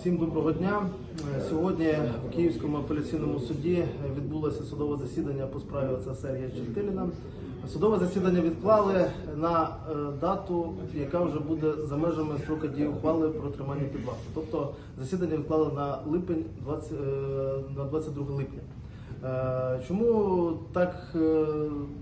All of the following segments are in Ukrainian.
Всім доброго дня. Е, Сьогодні в Київському апеляційному суді відбулося судове засідання по справі отця Сергія Чертиліна. Судове засідання відклали на е, дату, яка вже буде за межами строку дії ухвали про тримання під вартою. Тобто засідання відклали на липень 20, е, на 22 липня. Е, Чому так е,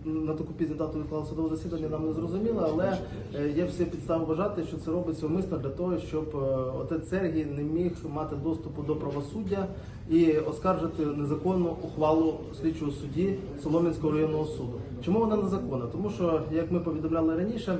на таку пізню дату відклали судове засідання, нам не зрозуміло, але е, є всі підстави вважати, що це робиться умисно для того, щоб отець Сергій не міг мати доступу до правосуддя і оскаржити незаконну ухвалу слідчого судді Солом'янського районного суду. Чому вона незаконна? Тому що, як ми повідомляли раніше,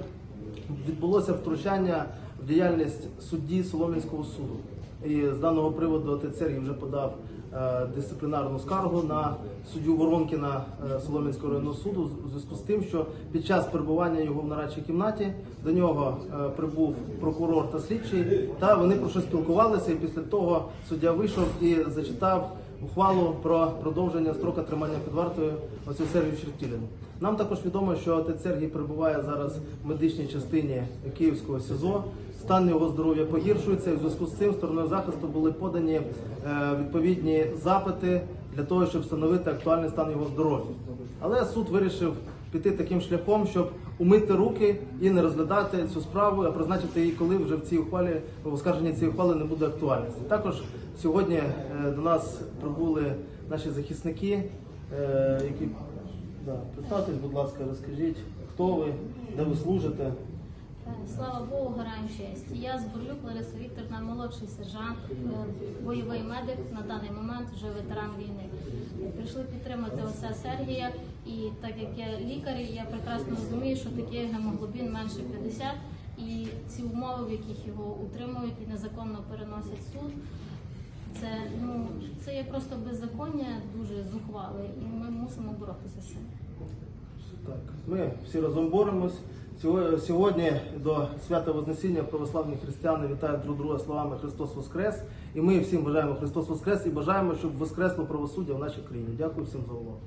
відбулося втручання в діяльність судді Солом'янського суду. І з даного приводу отець Сергій вже подав е, дисциплінарну скаргу на суддю Воронкіна е, Солом'янського районного суду у зв'язку з тим, що під час перебування його в нарадчій кімнаті до нього е, прибув прокурор та слідчий, та вони про що спілкувалися. І після того суддя вийшов і зачитав ухвалу про продовження строка тримання під вартою оцю Сергію Чертіліну. Нам також відомо, що отець Сергій перебуває зараз в медичній частині Київського СІЗО. Стан його здоров'я погіршується, і в зв'язку з цим стороною захисту були подані е, відповідні запити для того, щоб встановити актуальний стан його здоров'я. Але суд вирішив піти таким шляхом, щоб умити руки і не розглядати цю справу, а призначити її, коли вже в цій ухвалі в оскарженні цієї ухвали не буде актуальності. Також сьогодні е, до нас прибули наші захисники, е, які да, представтесь, будь ласка, розкажіть, хто ви, де ви служите. Слава Богу, героям честь. Я Зборлюк Лариса Вікторівна, молодший сержант, е, бойовий медик на даний момент вже ветеран війни. Прийшли підтримати отця Сергія, і так як я лікар, я прекрасно розумію, що такий гемоглобін менше 50, і ці умови, в яких його утримують і незаконно переносять суд. Це ну це є просто беззаконня, дуже зухвале, і ми мусимо боротися з цим. Так, ми всі разом боремось. Сього- Сьогодні до свята Вознесіння православні християни вітають друг друга словами Христос Воскрес. І ми всім бажаємо Христос Воскрес і бажаємо, щоб воскресло правосуддя в нашій країні. Дякую всім за увагу.